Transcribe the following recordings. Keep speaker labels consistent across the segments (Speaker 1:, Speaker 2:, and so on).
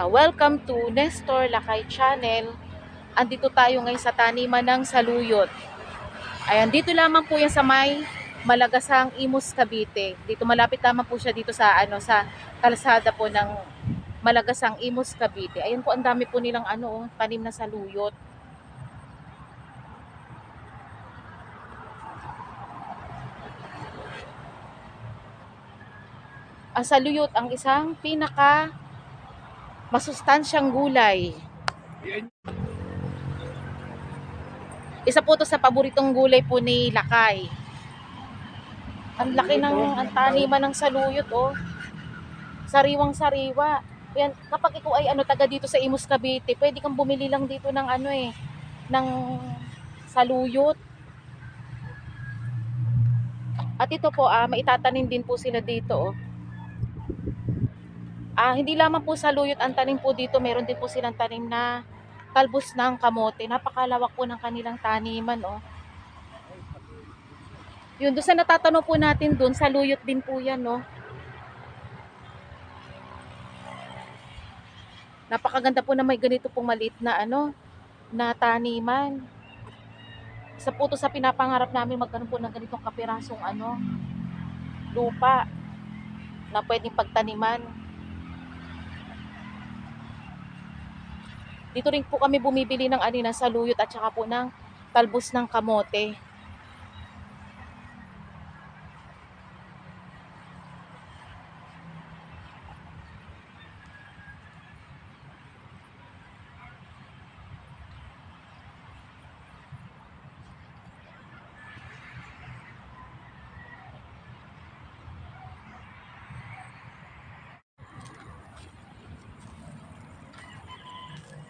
Speaker 1: Ah, welcome to Nestor Lakay Channel. Andito tayo ngayon sa taniman ng saluyot. Ayan, dito lamang po yan sa may Malagasang Imus Cavite. Dito malapit lamang po siya dito sa ano sa kalsada po ng Malagasang Imus Cavite. Ayan po ang dami po nilang ano oh, tanim na saluyot. Ang saluyot ang isang pinaka masustansyang gulay. Isa po to sa paboritong gulay po ni Lakay. Ang laki ng ang taniman ng saluyot, oh. Sariwang sariwa. Yan, kapag ikaw ay ano taga dito sa Imus Cavite, pwede kang bumili lang dito ng ano eh, ng saluyot. At ito po, ah, maitatanim din po sila dito, oh. Ah, hindi lamang po saluyot ang tanim po dito, meron din po silang tanim na talbos ng kamote. Napakalawak po ng kanilang taniman, oh. Yun, doon sa natatanong po natin doon, saluyot din po yan, no. Napakaganda po na may ganito pong maliit na ano, na taniman. Sa po to sa pinapangarap namin magkaroon po ng ganitong kapirasong ano, lupa na pwedeng pagtaniman. Dito rin po kami bumibili ng ani ng saluyot at saka po ng talbos ng kamote.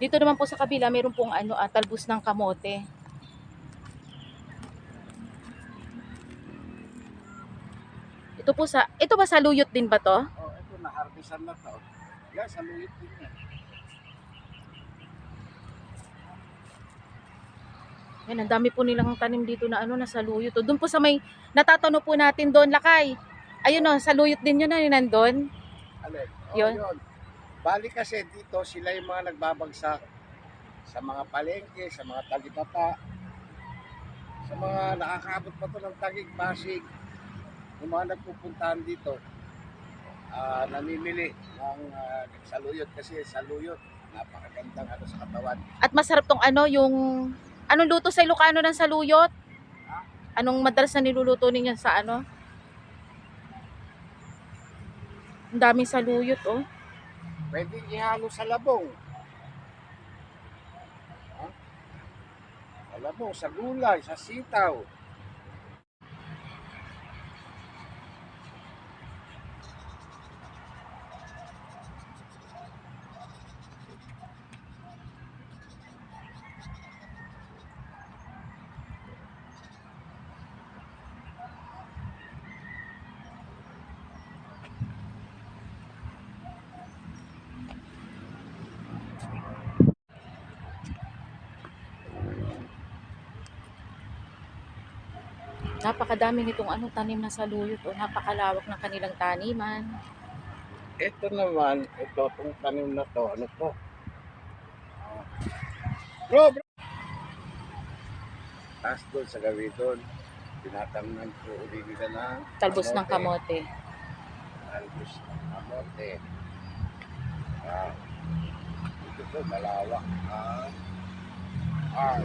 Speaker 1: Dito naman po sa kabila, mayroon pong ano, ah, talbos ng kamote. Ito po sa, ito ba saluyot din ba to?
Speaker 2: Oh, ito na harvestan na to. Yan, sa lulit din yan.
Speaker 1: Yan, ang dami po nilang tanim dito na ano, na saluyot. O, doon po sa may, natatano po natin doon, lakay. Ayun o, saluyot din yun na yun nandun.
Speaker 2: Alin? Oh,
Speaker 1: Yun.
Speaker 2: yun. Bali kasi dito, sila yung mga nagbabagsak sa mga palengke, sa mga talibata, sa mga nakakaabot pa to ng tagig, pasig. Yung mga nagpupuntahan dito, ah, namimili ng ah, saluyot kasi saluyot, napakagandang ano sa katawan.
Speaker 1: At masarap tong ano, yung, anong luto sa Ilocano ng saluyot? Anong madalas na niluluto ninyo sa ano? Ang daming saluyot, oh.
Speaker 2: Pwede ihalo sa labong. Ha? Sa labong, sa gulay, sa sitaw.
Speaker 1: Napakadami nitong ano, tanim na saluyot, oh. Napakalawak ng kanilang taniman.
Speaker 2: Ito naman, ito, itong tanim na to, ano to? Bro, bro! Tapos doon sa gabi doon, tinatamnan ko uli nila ng
Speaker 1: Talbos ng kamote.
Speaker 2: Talbos ng kamote. Ah, ito to, malawak. Ah, ah,